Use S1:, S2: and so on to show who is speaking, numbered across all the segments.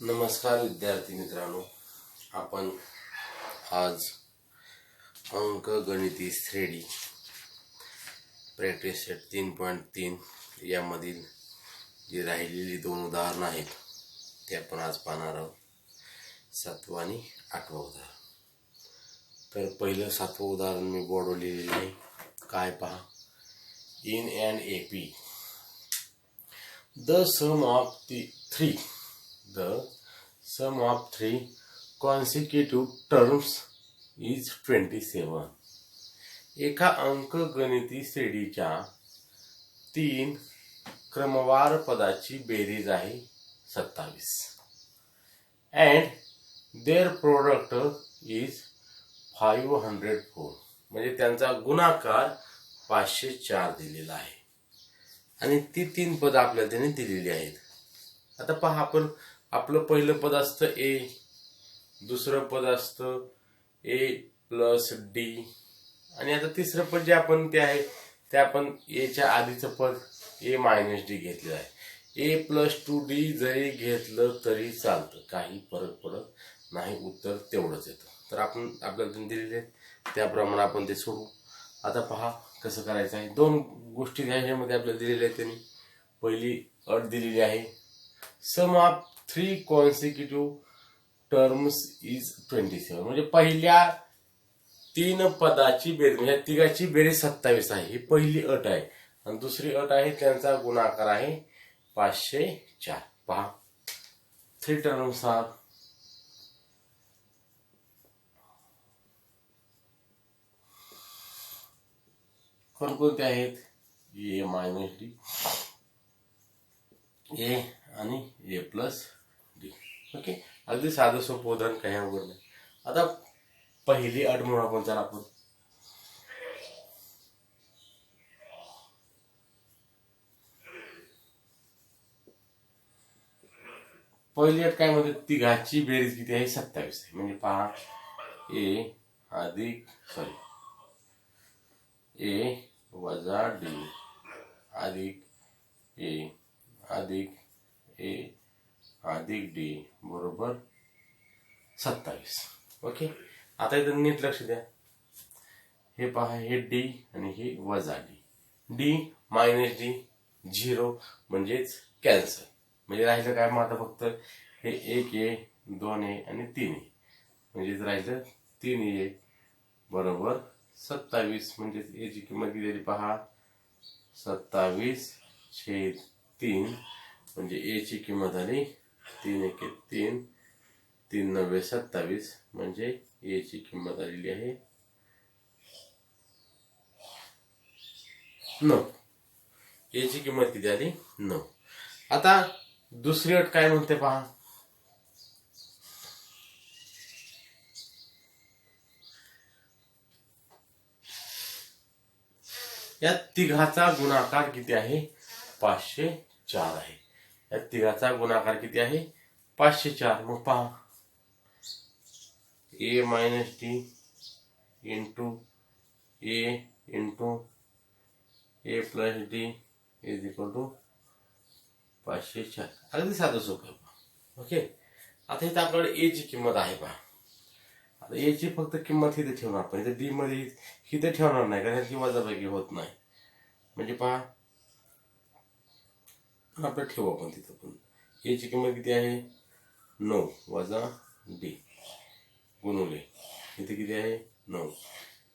S1: नमस्कार विद्यार्थी मित्रांनो. आपण आज अंक गणिती श्रेणी प्रॅक्टिस सेट तीन पॉईंट तीन यामधील जी राहिलेली दोन उदाहरणं आहेत ते आपण आज पाहणार आहोत. सातवं आणि आठवं उदाहरण. तर पहिलं सातवं उदाहरण मी बोर्डवर लिहिलेलं आहे. काय पहा? In and A P the sum of the three the sum of three consecutive terms is 27 एका अंकगणिती श्रेणीच्या तीन क्रमवार पदाची बेरीज आहे सत्तावीस. And their product is five hundred four म्हणजे त्यांचा गुणाकार पाचशे चार दिलेला आहे. आणि ती तीन पद आपल्याला त्याने दिलेली आहेत. आता पहा आपण आपलं पहिलं पद असतं ए दुसरं पद असतं ए प्लस डी. आणि आता तिसरं पद जे आपण ते आहे ते आपण एच्या आधीचं पद ए मायनस डी घेतलेलं आहे. ए प्लस टू डी जरी घेतलं तरी चालतं. काही फरक पडत नाही उत्तर तेवढंच येतं. तर आपण आपल्याला त्यांनी दिलेले आहेत. त्याप्रमाणे आपण ते सोडू. आता पहा कसं करायचं आहे. दोन गोष्टी ह्याच्यामध्ये आपल्याला दिलेल्या आहेत त्यांनी. पहिली अट दिलेली आहे. Sum three consecutive terms is twenty seven म्हणजे पहिल्या तीन पदाची बेरीज म्हणजे तिघाची बेरीज सत्तावीस आहे. ही पहिली अट आहे. आणि दुसरी अट आहे त्यांचा गुणाकार आहे पाचशे चार. पहा. थ्री टर्म्स आर कोणकोणते आहेत? ए मायनस डी ए आणि ए प्लस ओके? अगदी साधं सोपं उदाहरण काही अवघड नाही. आता पहिली अट म्हणून आपण जर आपण पहिली अट काय म्हणते? तिघाची बेरीज किती आहे? सत्तावीस आहे. म्हणजे पहा ए अधिक सॉरी ए वजा डी अधिक ए अधिक ए अधिक डी बरोबर सत्तावीस. ओके? आता इथं नीट लक्ष द्या. हे पहा हे डी आणि हे वजा D. D minus D zero म्हणजेच कॅन्सल म्हणजे राहिलं काय मग आता फक्त? हे एक ए दोन ए आणि तीन ए म्हणजेच राहिलं तीन ए बरोबर सत्तावीस. म्हणजेच याची किंमत किती पहा सत्तावीस छेद तीन. म्हणजे एची किंमत आली तीन एक तीन तीन नव्वे सत्तावीस म्हणजे याची किंमत आलेली आहे नऊ. याची किंमत किती आली? नऊ. आता दुसरी अट काय म्हणते पहा. या तिघाचा गुणाकार किती आहे? पाचशे चार आहे. या तिघाचा गुणाकार किती आहे? पाचशे चार. मग पहा. A minus T into A into A plus D is equal to पाचशे चार. अगदी साधं सोपं आहे ओके आता इथं आपल्याकडे एची किंमत आहे पहा. आता एची फक्त किंमत इथे ठेवणार. आपण इथे डी मध्ये इथे ठेवणार नाही कारण ती वजाबाकी होत नाही. म्हणजे पहा आपलं ठेवू आपण तिथं पण. याची किंमत किती आहे? नऊ वजा डी. गुणवले. इथे किती आहे? नऊ.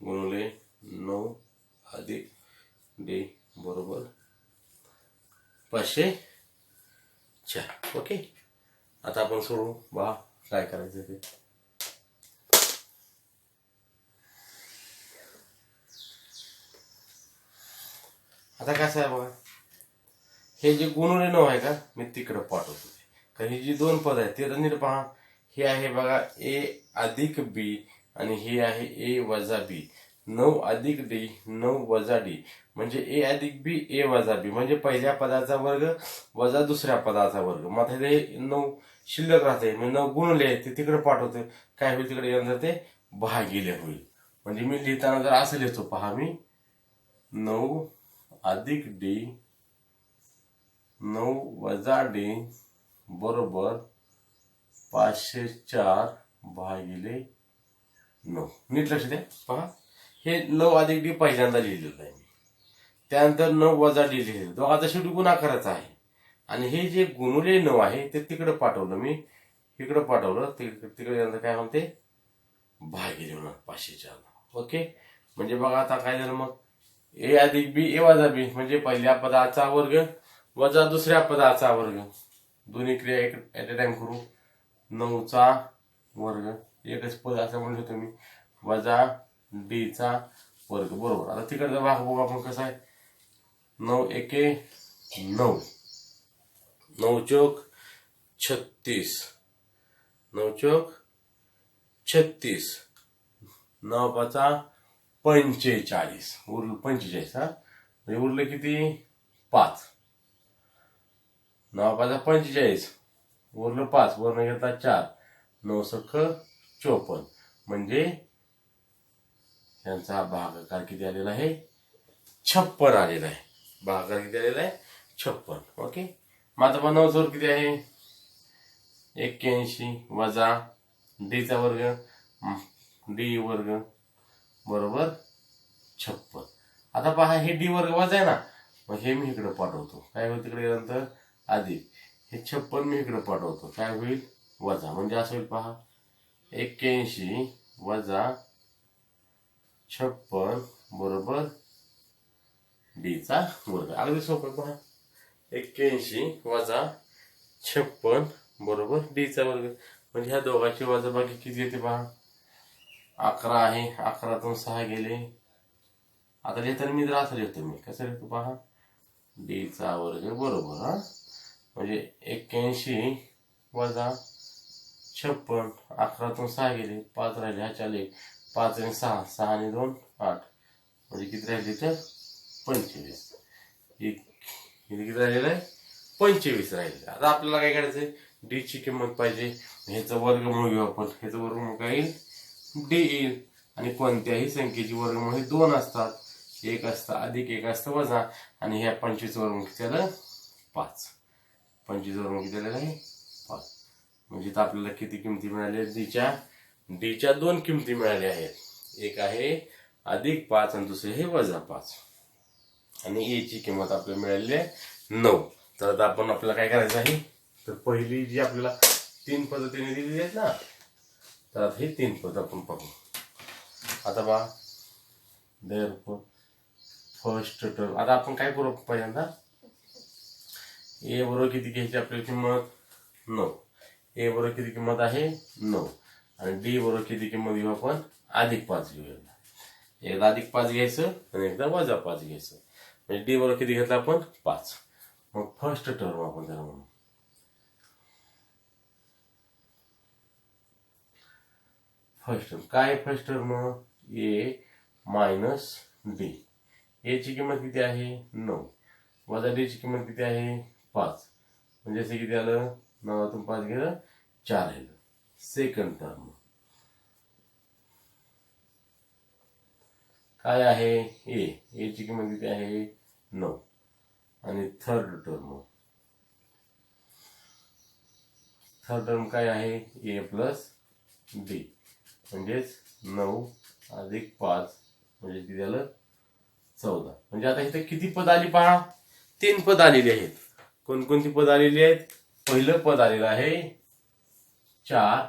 S1: गुणुले नऊ अधिक डी बरोबर पाचशे चार. ओके? आता आपण सोडू. बा काय करायचं ते? आता कसं आहे बघा? हे जे गुणुले आहे का? मी तिकडं पाठवतो. कारण ही जी दोन पद आहेत ते नीट पहा. हे आहे बघा ए अधिक बी आणि हे आहे ए वजा बी. नऊ अधिक डी नऊ वजा डी. म्हणजे ए अधिक बी ए वजा बी. म्हणजे पहिल्या पदाचा वर्ग वजा दुसऱ्या पदाचा वर्ग. मग ते हे नऊ शिल्लक राहते. म्हणजे नऊ गुणले ते तिकडे पाठवते. काय होईल तिकडे? येऊन ते भागिले होईल. म्हणजे मी लिहिताना जर असं लिहितो पहा मी. नऊ अधिक डी नऊ वजा डी बरोबर पाचशे चार भागिले नऊ. नीट लक्ष द्या. पहा. हे नऊ अधिक डी पहिल्यांदा लिहिलेलं आहे मी. त्यानंतर नऊ वजा डी लिहिलेलं. आता शेवटी गुणाकाराचा आहे. आणि हे जे गुणुले नऊ आहे ते तिकडे पाठवलं मी. इकडे पाठवलं तिकडे तिकडे काय म्हणते भागिले म्हणा पाचशे चार. ओके? म्हणजे बघा आता काय झालं मग? ए अधिक बी ए वजा बी म्हणजे पहिल्या पदाचा वर्ग. वजा दुसऱ्या पदाचा वर्ग. दोन्ही क्रिया एक ॲट अ टाइम करू. नऊचा वर्ग. एकच पद असं म्हणलं होतं मी. वजा डीचा वर्ग. बरोबर. आता तिकडचा भाग बघू आपण कसा आहे. नऊ एके नऊ. नऊ चौक छत्तीस. नऊ चौक छत्तीस. नऊ पाचा पंचेचाळीस. उरलं पंचेचाळीस हा? म्हणजे उरलं किती? पाच. नऊ पाचा पंचेचाळीस वर्ण पाच वर्ण घेतला चार नऊ सख चोपन्न. म्हणजे यांचा भागाकार किती आलेला आहे? छप्पन आलेला आहे. भागाकार किती आलेला आहे? छप्पन. ओके? माझा पण नऊ चोर किती आहे? एक्क्याऐंशी वजा डीचा वर्ग डी वर्ग बरोबर छप्पन. आता पहा हे डी वर्ग वजा आहे ना. मग हे मी इकडे पाठवतो. काय होईल तिकडे नंतर अधिक हे छप्पन मी इकडे पाठवतो. काय होईल? वजा. म्हणजे असं होईल पहा. एक्क्याऐंशी वजा छप्पन बरोबर डीचा वर्ग. अगदी सोपं पहा. एक्क्याऐंशी वजा छप्पन बरोबर डीचा वर्ग. म्हणजे ह्या दोघांची वजाबाकी किती येते पहा? अकरा आहे. अकरातून सहा गेले. आता लिहिताना मी जर असं लिहितो मी. कसं लिहितो पहा? डीचा वर्ग बरोबर हा? म्हणजे एक्क्याऐंशी वजा छप्पन अकरातून सहा गेले पाच राहिले ह्याच्या लेख पाच आणि सहा सहा आणि दोन आठ. म्हणजे किती राहिले तर पंचवीस. एक किती राहिलेलं आहे? पंचवीस राहिले. आता आपल्याला काय करायचं डी ची किंमत पाहिजे. ह्याचं वर्गमूळ घेऊ आपण. ह्याचं वर्गमूळ काय येईल? डी येईल. आणि कोणत्याही संख्येची वर्गमूळ हे दोन असतात. एक असतं अधिक एक असतं वजा. आणि ह्या पंचवीस वर्गमूळ त्याला पाच. पंचवीस हजार किती आलेलं आहे. पाच म्हणजे इथं आपल्याला किती किमती मिळाल्या डीच्या डीच्या दोन किमती मिळाल्या आहेत. एक आहे अधिक पाच आणि दुसरे हे वजा पाच. आणि एची किंमत आपल्याला मिळालेली आहे नऊ. तर आता आपण आपल्याला काय करायचं आहे? तर पहिली जी आपल्याला तीन पद्धतीने दिलेली आहेत ना तर आता हे तीन पद आपण पाहू. आता बा देर फर्स्ट टर्म आता आपण काय करू पहिल्यांदा? ए बरोबर किती घ्यायची आपल्याला किंमत? नऊ. ए बरोबर किती किंमत आहे? नऊ. आणि डी बरोबर किती किंमत घेऊ आपण? अधिक पाच घेऊ एकदा अधिक पाच घ्यायचं आणि एकदा वजा पाच घ्यायचं. म्हणजे डी बरोबर किती घेतला आपण? पाच. मग फर्स्ट टर्म आपण त्याला म्हणू. फर्स्ट टर्म काय first term A minus D. A ची किंमत किती आहे? नऊ. वजा डी ची किंमत किती आहे? पाच. म्हणजे असे किती आलं नवातून पाच गेलं चार आलं सेकंड टर्म. काय आहे? ए. ए ची किंमत किती आहे? नऊ. आणि थर्ड टर्म थर्ड टर्म काय आहे? ए प्लस बी म्हणजेच नऊ अधिक पाच. म्हणजे किती आलं? चौदा. म्हणजे आता इथे किती पद आली पहा? तीन पद आलेली आहेत. कोणकोणती पद आलेली आहेत? पहिलं पद आलेलं आहे चार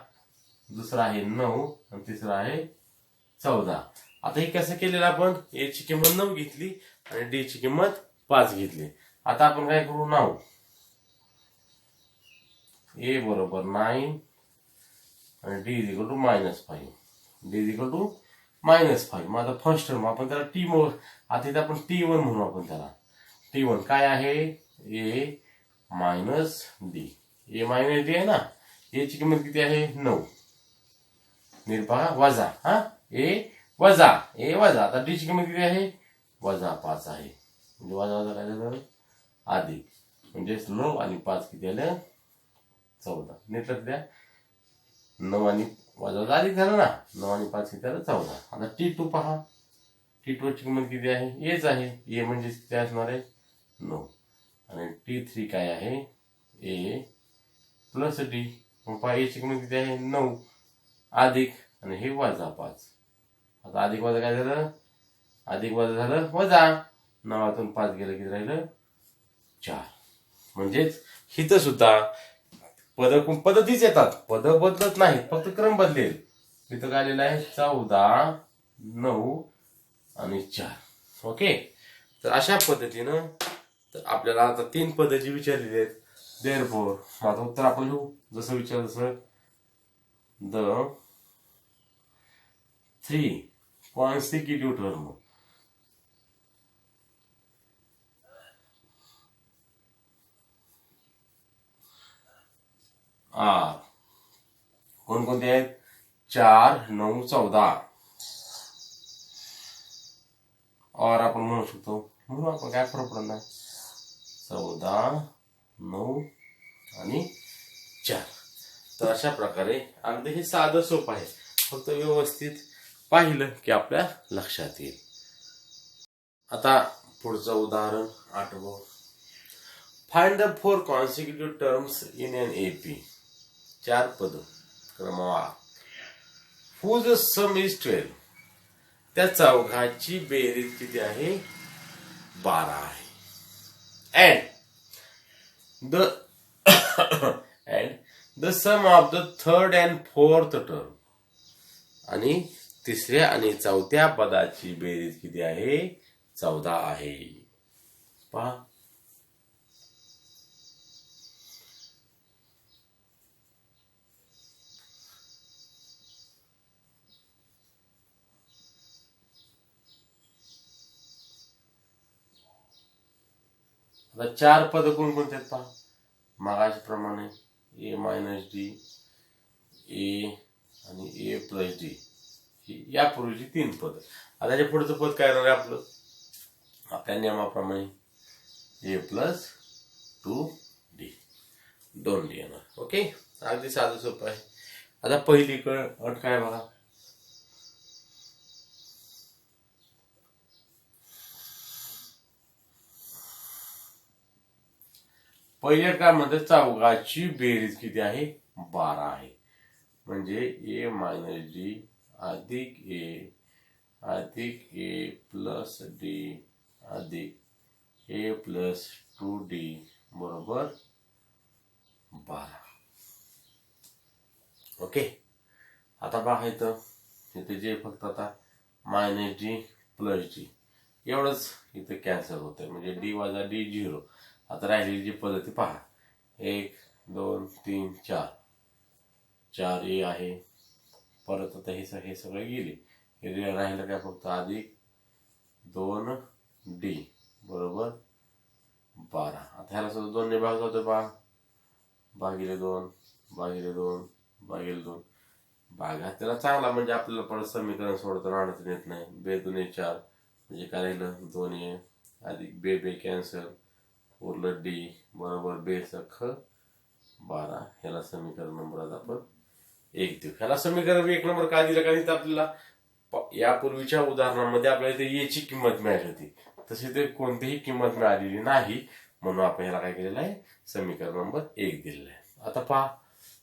S1: दुसरं आहे नऊ आणि तिसरं आहे चौदा. आता हे कसं केलेलं आपण? ए ची किंमत नऊ घेतली आणि डी ची किंमत पाच घेतली. आता आपण काय करू नाव ए बरोबर नाईन आणि D is equal to minus five D is equal to minus five मग आता फर्स्ट टर्म आपण त्याला टी मो आता इथे आपण टी वन म्हणू आपण त्याला. टी वन काय आहे? A minus D A minus D आहे ना? एची किंमत किती आहे? नऊ. निर्पा वजा हा? ए वजा ए वजा. आता डीची किंमत किती आहे? वजा पाच आहे. म्हणजे वजा वजा काय झालं? अधिक. म्हणजेच नऊ आणि पाच किती आलं? चौदा. नीट द्या. नऊ आणि वजा वजा अधिक झालं ना? नऊ आणि पाच किती आलं? चौदा. आता टी टू पहा. टी टू ची किंमत किती आहे? एच आहे. ए म्हणजेच किती असणार आहे? नऊ. आणि टी थ्री काय आहे? ए प्लस डी मग पहा किंमत किती आहे? नऊ. अधिक आणि हे वजा पाच. आता अधिक वजा काय झालं? अधिक वजा झालं वजा. नावातून पाच गेलं किती राहिलं? चार. म्हणजेच हिथं सुद्धा पद पद्धतीच येतात. पद बदलत नाहीत फक्त क्रम बदलेल. इथं काय आलेलं आहे? चौदा नऊ आणि चार. ओके? तर अशा पद्धतीनं तर आपल्याला आता तीन पद्धती विचारलेली आहेत देर फोर. आता उत्तर आपण लिहू जसं विचार जसं the three. Consecutive term are. कोणकोणते आहेत? चार नऊ चौदा. और आपण म्हणू शकतो. म्हणून आपण काय फरक पडत नाही. चौदा नऊ आणि चार. तर अशा प्रकारे अगदी हे साधं सोपं आहे. फक्त व्यवस्थित पाहिलं की आपल्या लक्षात येईल. आता पुढचं उदाहरण आठवं. Find the four consecutive terms in an A P चार पद. क्रमवार. हुज सम इज ट्वेल्व त्या चौघाची बेरीज किती आहे? बारा आहे. And the and the sum of the third and fourth term आणि तिसऱ्या आणि चौथ्या पदाची बेरीज किती आहे? चौदा आहे. पहा. आता चार पद कोणकोणते आहेत पहा? मागाशप्रमाणे ए मायनस डी ए आणि ए प्लस डी ही यापूर्वीची तीन पद. आता हे पुढचं पद काय राहणार आहे आपलं? आपल्या नियमाप्रमाणे ए प्लस टू डी दोन डी येणार. ओके अगदी साधं सोपं आहे. आता पहिली कळ अट काय बघा? पहिल्या काय चौघाची बेरीज किती आहे? बारा आहे. म्हणजे ए मायनस डी अधिक ए अधिक ए प्लस डी अधिक ए प्लस टू डी बरोबर बारा. ओके? आता पहा इथं. इथे जे फक्त आता मायनस डी प्लस डी. एवढंच इथं कॅन्सल होतंय. म्हणजे डी वजा डी झिरो आता राहिलेली जी पद्धती पहा. एक दोन तीन चार. चार ए आहे. परत आता हे सग हे सगळे गेले. हे राहिलं काय फक्त अधिक दोन डी बरोबर? बारा. आता ह्याला सुद्धा दोन भाग होतो पहा. भागिले दोन भागिले दोन भागिले दोन. भागात त्याला चांगला म्हणजे आपल्याला परत समीकरण सोडताना अडचण येत नाही. बे दोन चार. म्हणजे काय राहिलं? दोन ए अधिक बे बे कॅन्सल उरलं डी बरोबर बेस सख बारा ह्याला समीकरण नंबर आज आपण एक देऊ। ह्याला समीकरण एक नंबर काय दिलं कारण इथं आपल्याला? प- यापूर्वीच्या उदाहरणामध्ये आपल्याला इथे येची किंमत मिळाली होती. तशी ते कोणतीही किंमत मिळालेली नाही म्हणून आपण ह्याला काय केलेलं आहे? समीकरण नंबर एक दिलेलं आहे. आता पहा.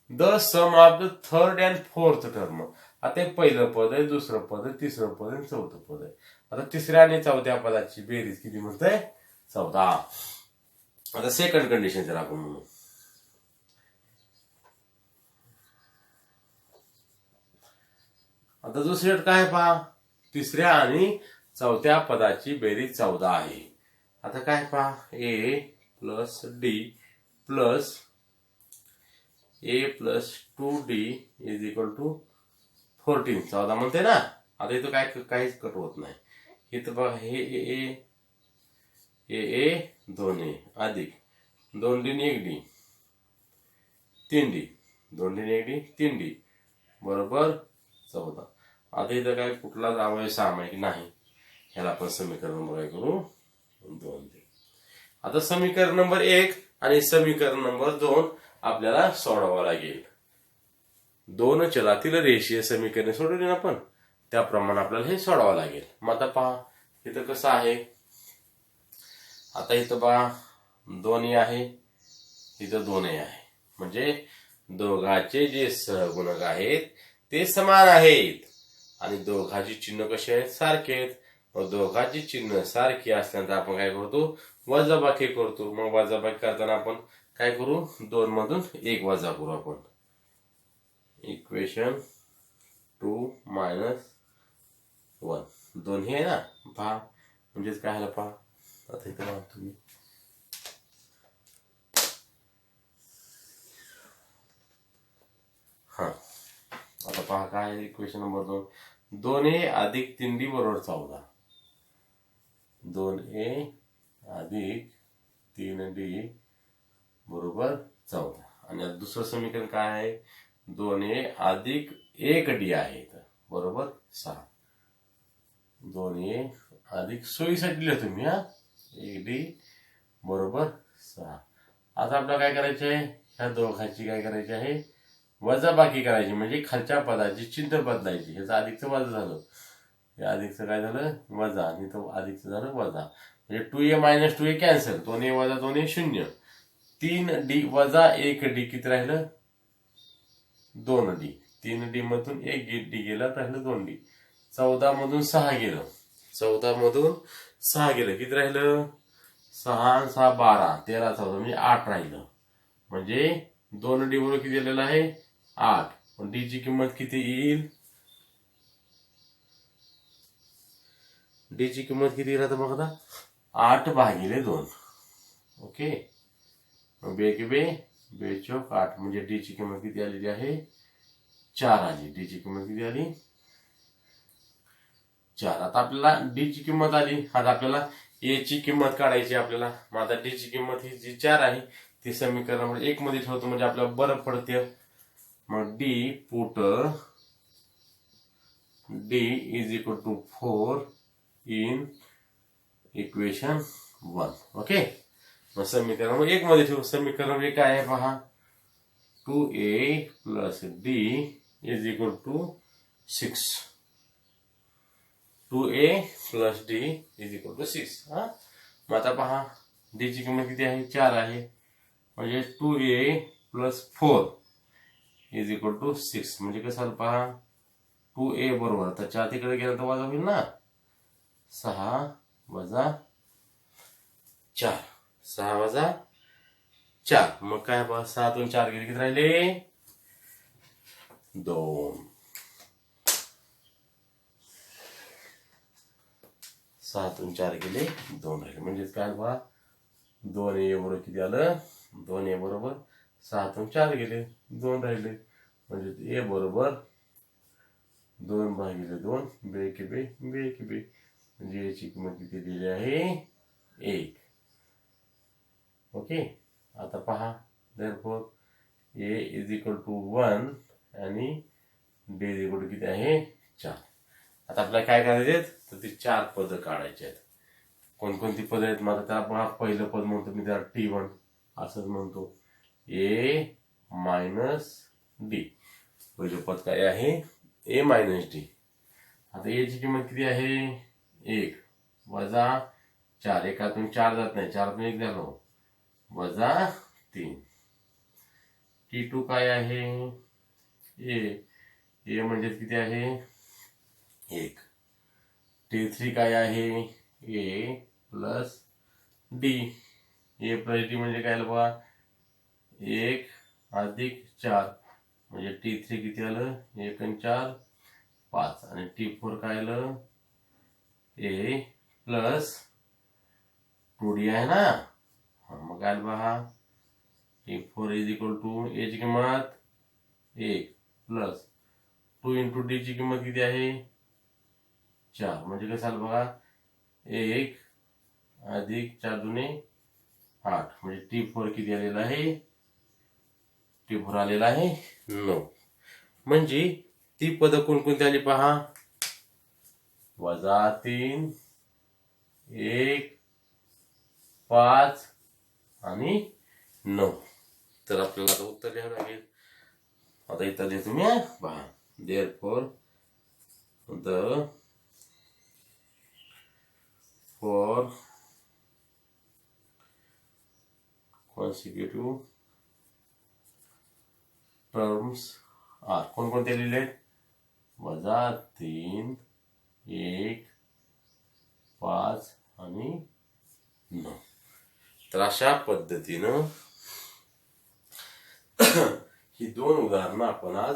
S1: The sum of the third and fourth term आता हे पहिलं पद आहे दुसरं पद आहे तिसरं पद आहे चौथं पद आहे. आता तिसऱ्या आणि चौथ्या पदाची बेरीज किती म्हणत आहे चौदा. आता सेकंड कंडिशन जर आपण म्हणू आता दुसरी अट काय पहा? तिसऱ्या आणि चौथ्या पदाची बेरीज चौदा आहे. आता काय पहा? A plus D plus A plus two D is equal to fourteen चौदा म्हणते ना? आता इथं काय काहीच कट होत नाही. इथं बघा हे ए ए दोन्ही. दोन ए अधिक. दोन डी एक डी तीन डी दोन डी एक डी तीन डी बरोबर? चौदा. आता इथं काय कुठलाच अवयव सामायिक नाही. ह्याला आपण समीकरण नंबर काय करू. दोन दे आता समीकरण नंबर एक आणि समीकरण नंबर दोन आपल्याला सोडवावं लागेल. दोन चलातील रेषीय समीकरणे सोडवली ना आपण त्याप्रमाणे आपल्याला हे सोडवावं लागेल. मग आता पहा इथं कसं आहे? आता इथं पहा दोन्ही आहे. इथं दोनही आहे. म्हणजे दोघाचे जे सहगुणक आहेत ते समान आहेत. आणि दोघाची चिन्ह कशी आहेत? सारखे आहेत. मग दोघाची चिन्ह सारखी असल्यानंतर आपण काय करतो? वजाबाकी करतो. मग वजाबाकी करताना आपण काय करू? दोन मधून एक वजा करू आपण. इक्वेशन टू मायनस वन दोन हे आहे ना? पहा. म्हणजेच काय पहा? आता इथं पहा तुम्ही हा. आता पहा काय इक्वेशन नंबर दोन. दोन ए अधिक तीन डी बरोबर चौदा. दोन ए अधिक तीन डी बरोबर चौदा. आणि आता दुसरं समीकरण काय आहे? दोन ए अधिक एक डी आहे इथं. बरोबर सहा. दोन ए अधिक सोयीसाठी लिहिलं तुम्ही हा. एक डी बरोबर सहा. आता आपल्याला काय करायचे आहे ह्या दोघांची काय करायची आहे? वजाबाकी करायची म्हणजे खालच्या पदाची चिन्ह बदलायची. ह्याचं अधिकचं वजा झालं. हे अधिकचं काय झालं? वजा. आणि तो अधिकचं झालं वजा. म्हणजे two A minus two A cancel दोन ए वजा दोन ए शून्य. तीन डी वजा एक डी किती राहिलं? दोन डी तीन डी मधून एक डी गेलं राहिलं दोन डी चौदा मधून सहा गेलं. चौदा मधून सहा गेलं. किती राहिलं? सहा सहा बारा. तेरा चौदा. म्हणजे आठ राहिलं. म्हणजे दोन डी बरोबर किती आलेलं आहे? आठ. पण डी ची किंमत किती येईल? डी ची किंमत किती येईल आता बघा आता? आठ भागिले दोन. ओके? बे कि बे बे चौक आठ. म्हणजे डी ची किंमत किती आलेली आहे? चार आली. डी ची किंमत किती आली? चार. आता आपल्याला डी ची किंमत आली. आता आपल्याला ए ची किंमत काढायची आपल्याला. मग आता डी ची किंमत ही जी चार आहे ती समीकरण म्हणजे एक मध्ये ठेवतो म्हणजे आपल्याला बरं पडते. मग D put D is equal to four in equation one okay मग समीकरण एक मध्ये ठेवू. समीकरण एक आहे पहा. Two A plus D is equal to six two A plus D is equal to six हा? मग आता पहा डीची किंमत किती आहे? चार आहे. म्हणजे two A plus four is equal to six म्हणजे कसं आलं पहा? टू ए बरोबर. तर चार तिकडे गेला तर वजा होईल ना? सहा वजा चार. सहा वजा चार. मग काय पहा? सहातून चार गेले. किती राहिले? दोन. सहातून चार गेले दोन राहिले. म्हणजेच काय बा दोन ए बरोबर किती आलं? दोन ए बरोबर सहातून चार गेले दोन राहिले. म्हणजे ए बरोबर दोन भागिले दोन बे के बे बे के बे. म्हणजे याची किंमत किती दिली आहे? एक. ओके? आता पहा. Therefore A is equal to one आणि बे इज इक्वल टू किती आहे? चार. आता आपल्याला काय करायचे तर ती चार पदं काढायची आहेत. कोणकोणती पदं आहेत? मला त्याला आपण पहिलं पद म्हणतो मी त्याला टी वन असंच म्हणतो. ए मायनस डी पहिलं पद काय आहे? ए मायनस डी आता याची किंमत किती आहे? एक. वजा चार. एकातून चार जात नाही. चारातून एक झालो वजा तीन. टी टू काय आहे? ए ए म्हणजे किती आहे? एक. टी थ्री काय आहे? A plus D A plus D म्हणजे काय आलं बघा एक अधिक चार. म्हणजे टी थ्री किती आलं? एक आणि चार पाच. आणि टी फोर काय आलं? ए प्लस टू डी आहे ना? मग काय बघा T four is equal to एची किंमत एक प्लस टू इंटू डी ची किंमत किती आहे? चार. म्हणजे कसं आलं बघा एक अधिक चार दुने आठ. म्हणजे टी फोर किती आलेला आहे? टी फोर आलेला आहे नऊ. म्हणजे ती पद कोणकोणती आली पहा? वजा तीन एक पाच आणि नऊ. तर आपल्याला आता उत्तर लिहावं लागेल. आता इथं लिहितो मी पहा. Therefore the for consecutive terms are कोणकोणते लिहिले आहेत वजा तीन एक पाच आणि नऊ तर अशा पद्धतीनं ही दोन उदाहरणं आपण आज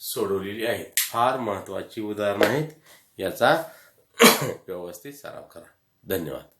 S1: सोडवलेली आहेत फार महत्वाची उदाहरणं आहेत. याचा व्यवस्थित सराव करा. धन्यवाद